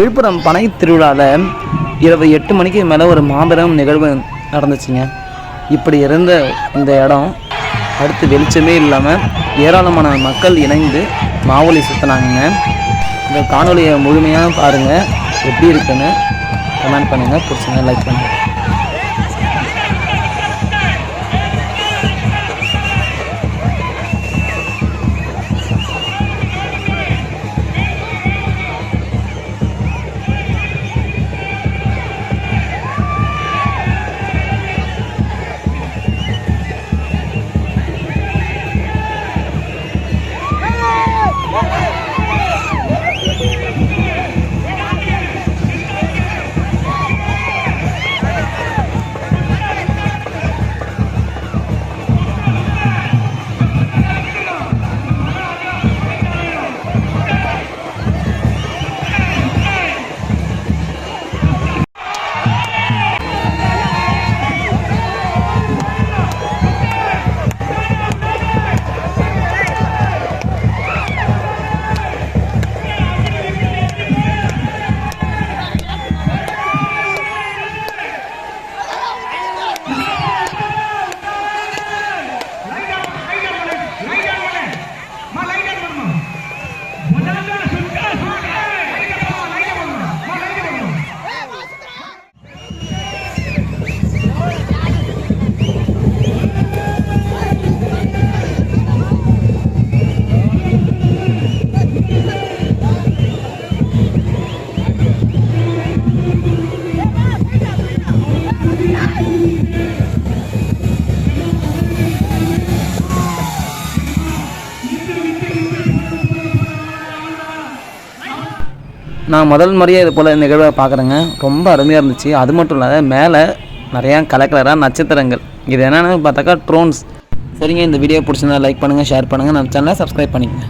விழுப்புரம் பனை திருவிழாவில் இரவு எட்டு மணிக்கு மேலே ஒரு மாபெரும் நிகழ்வு நடந்துச்சுங்க. இப்படி இருந்த இந்த இடம் அடுத்து வெளிச்சமே இல்லாமல் ஏராளமான மக்கள் இணைந்து மாவொலி சுற்றினாங்க இந்த காணொலியை முழுமையாக பாருங்கள் எப்படி இருக்குன்னு கமெண்ட் பண்ணுங்கள் பிடிச்சிங்க லைக் பண்ணுங்கள் நான் முதல் முறையாக இது போல் நிகழ்வை பார்க்குறேங்க. ரொம்ப அருமையாக இருந்துச்சு. அது மட்டும் இல்லாத மேலே நிறையா கலர் கலராக நட்சத்திரங்கள். இது என்னென்னு பார்த்தாக்கா ட்ரோன்ஸ் சரிங்க இந்த வீடியோ பிடிச்சிருந்தா லைக் பண்ணுங்கள் ஷேர் பண்ணுங்கள் நம்ம சேனலை சப்ஸ்கிரைப் பண்ணிக்கங்க.